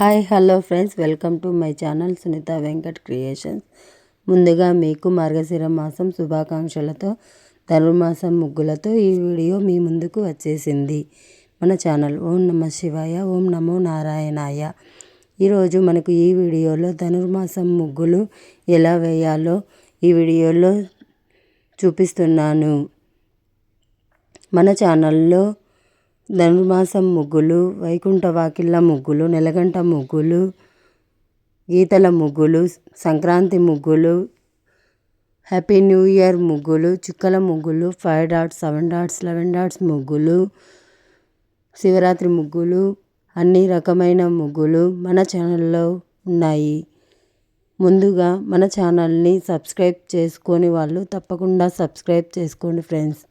Hi hello friends. Welcome to my channel Sunitha Venkat creations. ముందుగా మీకు మార్గశిర మాసం శుభాకాంక్షలతో ధనుర్మాసం ముగ్గులతో ఈ వీడియో మీ ముందుకు వచ్చేసింది. మన ఛానల్ ఓం నమ శివాయ ఓం నమో నారాయణాయ. ఈరోజు మనకు ఈ వీడియోలో ధనుర్మాసం ముగ్గులు ఎలా వేయాలో ఈ వీడియోలో చూపిస్తున్నాను. మన ఛానల్లో ధనుర్మాసం ముగ్గులు వైకుంఠ వాకిళ్ళ ముగ్గులు నెలగంట ముగ్గులు గీతల ముగ్గులు సంక్రాంతి ముగ్గులు హ్యాపీ న్యూ ఇయర్ ముగ్గులు చుక్కల ముగ్గులు five dots seven dots eleven dots ముగ్గులు శివరాత్రి ముగ్గులు అన్ని రకమైన ముగ్గులు మన ఛానల్లో ఉన్నాయి. ముందుగా మన ఛానల్ని సబ్స్క్రైబ్ చేసుకొని వాళ్ళు తప్పకుండా సబ్స్క్రైబ్ చేసుకోండి ఫ్రెండ్స్.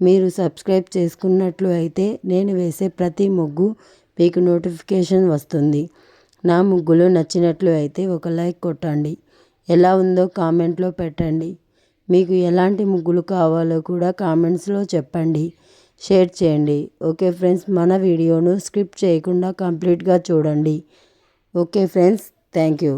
మీరు సబ్స్క్రైబ్ చేసుకున్నట్లు అయితే నేను వేసే ప్రతి ముగ్గు మీకు నోటిఫికేషన్ వస్తుంది. నా ముగ్గులు నచ్చినట్లు అయితే ఒక లైక్ కొట్టండి. ఎలా ఉందో కామెంట్లో పెట్టండి. మీకు ఎలాంటి ముగ్గులు కావాలో కూడా కామెంట్స్లో చెప్పండి. షేర్ చేయండి. ఓకే ఫ్రెండ్స్ మన వీడియోను స్క్రిప్ట్ చేయకుండా కంప్లీట్గా చూడండి. Okay friends thank you.